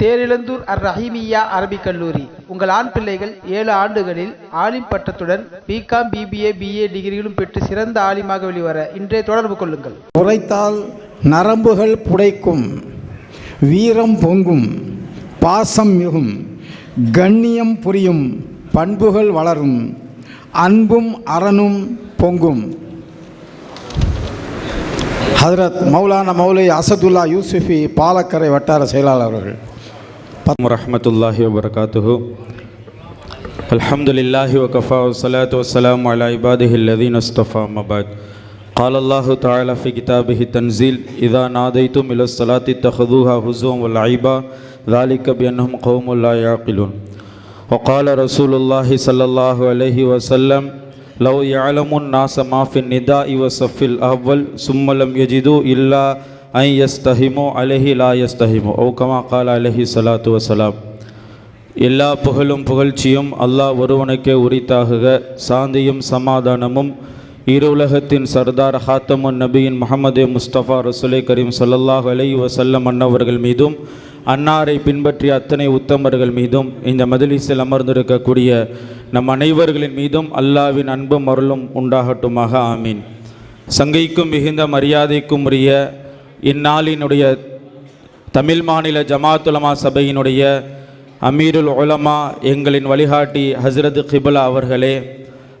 தேரிழந்தூர் அர் ரஹீமியா அரபிக் கல்லூரி. உங்கள் ஆண் பிள்ளைகள் ஏழு ஆண்டுகளில் ஆலிம் பட்டத்துடன் பிகாம் பிபிஏ பிஏ டிகிரிகளும் பெற்று சிறந்த ஆலிமாக வெளிவர இன்றே தொடர்பு கொள்ளுங்கள். உரைத்தால் நரம்புகள் புடைக்கும் வீரம் பொங்கும் பாசம் மிகும் கண்ணியம் புரியும் பண்புகள் வளரும் அன்பும் அறனும் பொங்கும். ஹதரத் மௌலானா மௌலை அசதுல்லா யூசுஃபி பாலக்கரை வட்டார செயலாளர் ورحمة الله وبركاته. الحمد لله വകഫ والصلاة والسلام على عباده الذين ഇസ്തഫാ മബാദ് قال الله تعالى في كتابه التنزيل إذا ناديتم إلى الصلاة اتخذوها هزوا ولعيبا ذلك بأنهم قوم لا يعقلون وقال رسول الله صلى الله عليه وسلم لو يعلم الناس ما في النداء وصف الأول ثم لم يجدوا إلا ஐ எஸ்தஹிமோ அலஹி லா எஸ்தஹிமோ ஓ கமா கால் அலஹி சலாத்து வசலாம் எல்லா புகழும் புகழ்ச்சியும் அல்லாஹ் ஒருவனுக்கே உரித்தாகுக. சாந்தியும் சமாதானமும் இரு உலகத்தின் சர்தார் ஹாத்தமுன் நபியின் முகமது முஸ்தபா ரசுலை கரீம் சல்லல்லாஹ் அலை வசல்லம் அன்னவர்கள் மீதும் அன்னாரை பின்பற்றிய அத்தனை உத்தமர்கள் மீதும் இந்த மதிலீசில் அமர்ந்திருக்கக்கூடிய நம் அனைவர்களின் மீதும் அல்லாவின் அன்பும் அருளும் உண்டாகட்டுமாக. ஆமீன். சங்கைக்கும் மிகுந்த மரியாதைக்கும் உரிய இந்நாளினுடைய தமிழ் மாநில ஜமாத்துலமா சபையினுடைய அமீருல் உலமா எங்களின் வழிகாட்டி ஹஸ்ரத் கிபுலா அவர்களே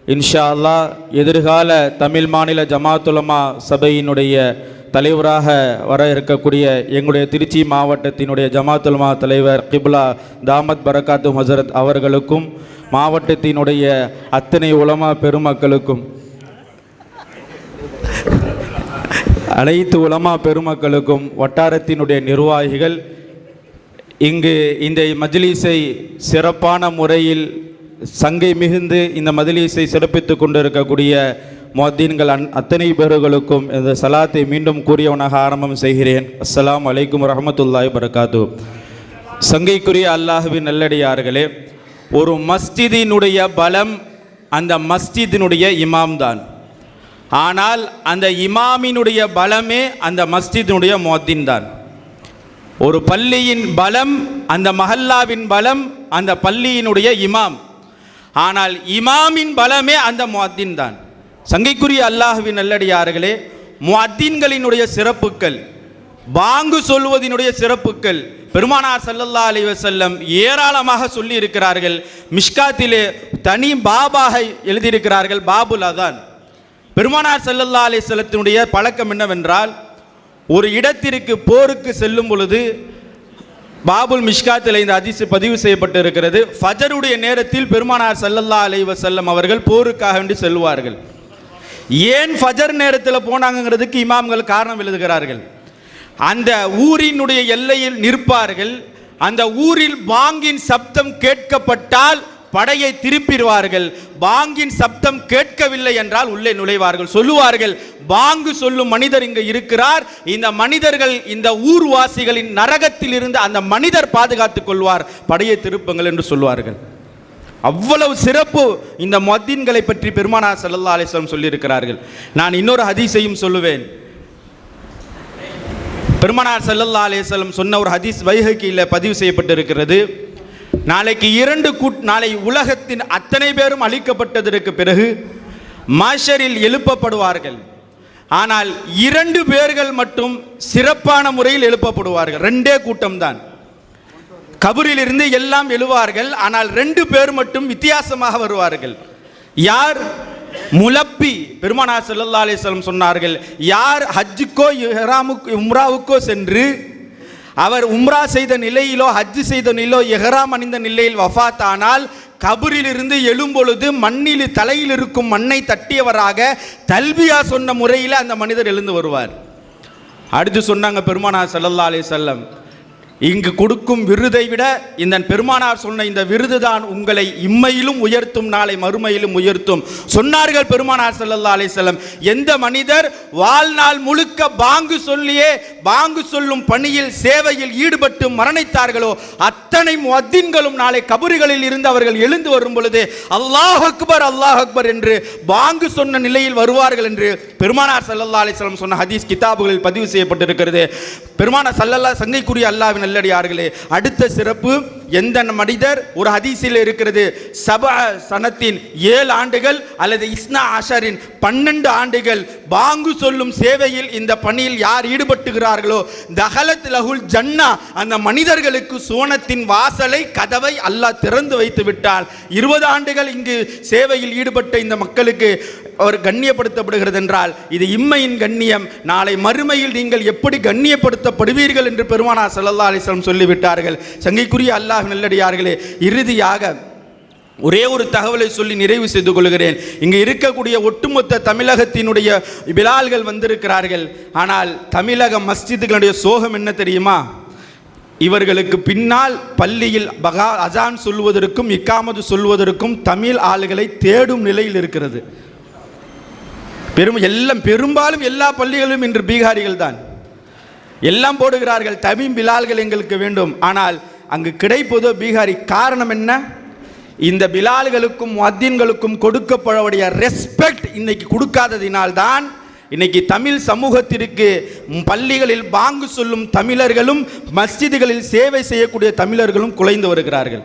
இன்ஷா அல்லாஹ் எதிர்கால தமிழ் மாநில ஜமாத்துலமா சபையினுடைய தலைவராக வர இருக்கக்கூடிய எங்களுடைய திருச்சி மாவட்டத்தினுடைய ஜமாத்துலமா தலைவர் கிபுலா தாமத் பரகாத்து ஹசரத் அவர்களுக்கும் மாவட்டத்தினுடைய அத்தனை உலமா பெருமக்களுக்கும் அனைத்து உலமா பெருமக்களுக்கும் வட்டாரத்தினுடைய நிர்வாகிகள் இங்கு இந்த மஜ்லிஸை சிறப்பான முறையில் சங்கை மிகுந்து இந்த மஜ்லிஸை சிறப்பித்து கொண்டிருக்கக்கூடிய மொத்தீன்கள் அன் அத்தனை பேர்களுக்கும் இந்த சலாத்தை மீண்டும் கூறியவனாக ஆரம்பம் செய்கிறேன். அஸ்லாம் அலைக்கும் ரஹமத்துல்லாய் பரகாத்து சங்கைக்குரிய அல்லாஹுவின் நல்லடியார்களே ஒரு மஸ்ஜிதினுடைய பலம் அந்த மஸ்ஜிதினுடைய இமாம் தான் ஆனால் அந்த இமாமினுடைய பலமே அந்த மஸ்ஜிதினுடைய மொத்தின் தான். ஒரு பள்ளியின் பலம் அந்த மஹல்லாவின் பலம் அந்த பள்ளியினுடைய இமாம். ஆனால் இமாமின் பலமே அந்த முஅத்தின் தான். சங்கைக்குரிய அல்லாஹுவின் நல்லடியார்களே முஅத்தின்களினுடைய சிறப்புகள் பாங்கு சொல்வதினுடைய சிறப்புகள் பெருமானார் சல்லல்லா அலி வசல்லம் ஏராளமாக சொல்லி இருக்கிறார்கள் மிஷ்காத்திலே தனி பாபாக எழுதியிருக்கிறார்கள் பாபுல் அதான். பெருமானார் செல்லல்லா அலைஹி செல்லத்தினுடைய பழக்கம் என்னவென்றால் ஒரு இடத்திற்கு போருக்கு செல்லும் பொழுது பாபுல் மிஷ்காத்தில் இந்த அதிசு பதிவு செய்யப்பட்டு இருக்கிறது ஃபஜருடைய நேரத்தில் பெருமானார் செல்லல்லா அலைவ செல்லம் அவர்கள் போருக்காக வேண்டி செல்வார்கள். ஏன் ஃபஜர் நேரத்தில் போனாங்கங்கிறதுக்கு இமாம்கள் காரணம் எழுதுகிறார்கள். அந்த ஊரினுடைய எல்லையில் நிற்பார்கள். அந்த ஊரில் பாங்கின் சப்தம் கேட்கப்பட்டால் படையை திருப்பிடுவார்கள். பாங்கின் சப்தம் கேட்கவில்லை என்றால் உள்ளே நுழைவார்கள். சொல்லுவார்கள் பாங்கு சொல்லும் மனிதர் இங்கு இருக்கிறார். இந்த மனிதர்கள் இந்த ஊர்வாசிகளின் நரகத்தில் இருந்து அந்த மனிதர் பாதுகாத்துக் கொள்வார். படையை திருப்புங்கள் என்று சொல்வார்கள் அவ்வளவு சிறப்பு இந்த மொத்தின்களை பற்றி பெருமானார் சல்லா அலிஸ்லாம் சொல்லியிருக்கிறார்கள். நான் இன்னொரு ஹதீஸையும் சொல்லுவேன். பெருமானார் சல்லல்லா அலைஹி சொன்ன ஒரு ஹதீஸ் இல்லை பதிவு செய்யப்பட்டிருக்கிறது. நாளைக்கு இரண்டு கூட் நாளை உலகத்தின் அத்தனை பேரும் அழிக்கப்பட்டதற்கு பிறகு மாஷரில் எழுப்பப்படுவார்கள். ஆனால் இரண்டு பேர்கள் மட்டும் சிறப்பான முறையில் எழுப்பப்படுவார்கள். ரெண்டே கூட்டம்தான். கபரில் இருந்து எல்லாம் எழுவார்கள். ஆனால் ரெண்டு பேர் மட்டும் வித்தியாசமாக வருவார்கள். யார்? முலப்பி. பெருமானார் செல்லல்லா அலிஸ்லம் சொன்னார்கள் யார் ஹஜ்ஜுக்கோ இஹ்ராமுக்கு உம்ராவுக்கோ சென்று அவர் உம்ரா செய்த நிலையிலோ ஹஜ் செய்த நிலையிலோ எஹராம் அணிந்த நிலையில் வஃத்தானால் கபரிலிருந்து எழும்பொழுது மண்ணில் தலையில் இருக்கும் மண்ணை தட்டியவராக தல்வியா சொன்ன முறையில் அந்த மனிதர் எழுந்து வருவார். அடுத்து சொன்னாங்க பெருமானா சல்லல்லா அலி செல்லம் இங்கு கொடுக்கும் விருதை விட இந்த பெருமானார் சொன்ன இந்த விருது தான் உங்களை இம்மையிலும் உயர்த்தும் நாளை மறுமையிலும் உயர்த்தும். சொன்னார்கள் பெருமானார் செல்லல்லா அலைஹி எந்த மனிதர் வாழ்நாள் முழுக்க பாங்கு சொல்லியே பாங்கு சொல்லும் பணியில் சேவையில் ஈடுபட்டு மரணித்தார்களோ அத்தனை முஅத்தின்களும் நாளை கபறுகளில் இருந்து அவர்கள் எழுந்து வரும் பொழுது அல்லாஹ் அக்பர் அல்லாஹ் அக்பர் என்று பாங்கு சொன்ன நிலையில் வருவார்கள் என்று பெருமானார் ஸல்லல்லாஹு அலைஹி சொன்ன ஹதீஸ் கிதாபுகளில் பதிவு செய்யப்பட்டிருக்கிறது. பெருமானார் சல்லல்லா சங்கைக்குரிய அல்லாவின் நல்லடியார்களே அடுத்த சிறப்பு எந்த மனிதர் ஒரு ஹதீஸில் இருக்கிறது? சப சனத்தின் ஏழு ஆண்டுகள் அல்லது இஸ்னா ஆஷாரின் பன்னெண்டு ஆண்டுகள். பாங்கு சொல்லும் சேவையில் இந்த பணியில் யார் ஈடுபட்டுகிறார்களோ தகலத் லகுல் ஜன்னா அந்த மனிதர்களுக்கு சோனத்தின் வாசலை கதவை அல்லாஹ் திறந்து வைத்து விட்டால் இருபது ஆண்டுகள் இங்கு சேவையில் ஈடுபட்ட இந்த மக்களுக்கு அவர் கண்ணியப்படுத்தப்படுகிறது என்றால் இது இம்மையின் கண்ணியம். நாளை மறுமையில் நீங்கள் எப்படி கண்ணியப்படுத்தப்படுவீர்கள் என்று பெருமானா ஸல்லல்லாஹு அலைஹி சொல்லிவிட்டார்கள். சங்கைக்குரிய அல்லாஹ் நல்லடியார்களே இறுதியாக ஒரே ஒரு தகவலை சொல்லி நிறைவு செய்து கொள்கிறேன். இங்கே இருக்கக்கூடிய ஒட்டுமொத்த தமிழகத்தினுடைய விழால்கள் வந்திருக்கிறார்கள். ஆனால் தமிழக மஸ்ஜிதுகளுடைய சோகம் என்ன தெரியுமா? இவர்களுக்கு பின்னால் பள்ளியில் பகா அஜான் சொல்வதற்கும் இக்காமது சொல்வதற்கும் தமிழ் ஆளுகளை தேடும் நிலையில் இருக்கிறது. பெரும் எல்லாம் பெரும்பாலும் எல்லா பள்ளிகளும் இன்று பீகாரிகள் தான் எல்லாம் போடுகிறார்கள் தமிழ் பிலால்கள் எங்களுக்கு வேண்டும். ஆனால் அங்கு கிடைப்பதோ பீகாரி காரணம் என்ன? இந்த பிலால்களுக்கும் மத்தியன்களுக்கும் கொடுக்கப்படக்கூடிய ரெஸ்பெக்ட் இன்னைக்கு கொடுக்காததினால்தான் இன்னைக்கு தமிழ் சமூகத்திற்கு பள்ளிகளில் பாங்கு சொல்லும் தமிழர்களும் மஸ்ஜிதுகளில் சேவை செய்யக்கூடிய தமிழர்களும் குலைந்து வருகிறார்கள்.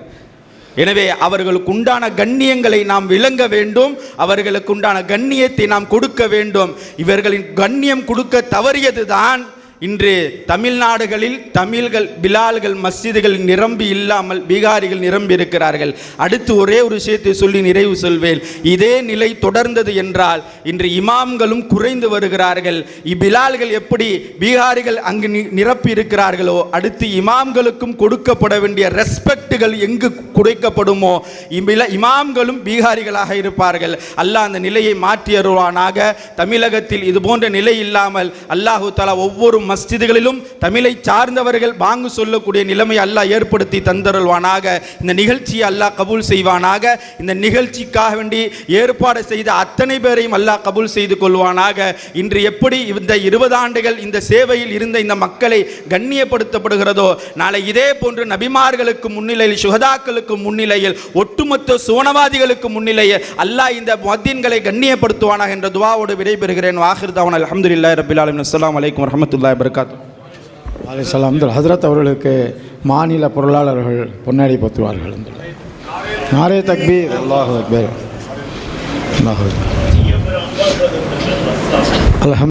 எனவே அவர்களுக்கு உண்டான கண்ணியங்களை நாம் விளங்க வேண்டும். அவர்களுக்கு உண்டான கண்ணியத்தை நாம் கொடுக்க வேண்டும். இவர்களின் கண்ணியம் கொடுக்க தவறியதுதான். இன்று தமிழ்நாடுகளில் தமிழ்கள் பிலால்கள் மஸ்ஜிதுகள் நிரம்பி இல்லாமல் பீகாரிகள் நிரம்பி இருக்கிறார்கள். அடுத்து ஒரே ஒரு விஷயத்தை சொல்லி நிறைவு சொல்வேன். இதே நிலை தொடர்ந்தது என்றால் இன்று இமாம்களும் குறைந்து வருகிறார்கள். இப்பிலால்கள் எப்படி பீகாரிகள் அங்கு நி- நிரப்பி இருக்கிறார்களோ அடுத்து இமாம்களுக்கும் கொடுக்கப்பட வேண்டிய ரெஸ்பெக்டுகள் எங்கு குறைக்கப்படுமோ இம்பில இமாம்களும் பீகாரிகளாக இருப்பார்கள். அல்லாஹ் அந்த நிலையை மாற்றி அருள்வானாக. தமிழகத்தில் இது போன்ற நிலை இல்லாமல் அல்லாஹு தலா ஒவ்வொரு மஸ்ஜிதுகளிலும் தமிழை சார்ந்தவர்கள் வாங்கு சொல்லக்கூடிய நிலைமை அல்லாஹ் ஏற்படுத்தி தந்தருள்வானாக. இந்த நிகழ்ச்சியை அல்லாஹ் கபூல் செய்வானாக. இந்த நிகழ்ச்சிக்காக வேண்டி ஏற்பாடு செய்த அத்தனை பேரையும் அல்லாஹ் கபூல் செய்து கொள்வானாக. இன்று எப்படி இந்த இருபது ஆண்டுகள் இந்த சேவையில் இருந்த இந்த மக்களை கண்ணியப்படுத்தப்படுகிறதோ நாளை இதே போன்று நபிமார்களுக்கு முன்னிலையில் சுகதாக்களுக்கு முன்னிலையில் ஒட்டுமொத்த சுவனவாதிகளுக்கு முன்னிலையில் அல்லாஹ் இந்த மத்தின்களை கண்ணியப்படுத்துவானாக என்ற துவாவோடு விடைபெறுகிறேன். வாஹிர் தவன் அலமதுல்லாஹி ரபில் ஆலமின். அஸ்ஸலாமு அலைக்கும் வபரகாத்து அலிசலாம் ஹசரத் அவர்களுக்கு மாநில பொருளாளர்கள் பொன்னாடி பத்துவார்கள் நாரே தக்பீர். அல்லாஹ் அக்பர். அல்லாஹ் அல்ஹம்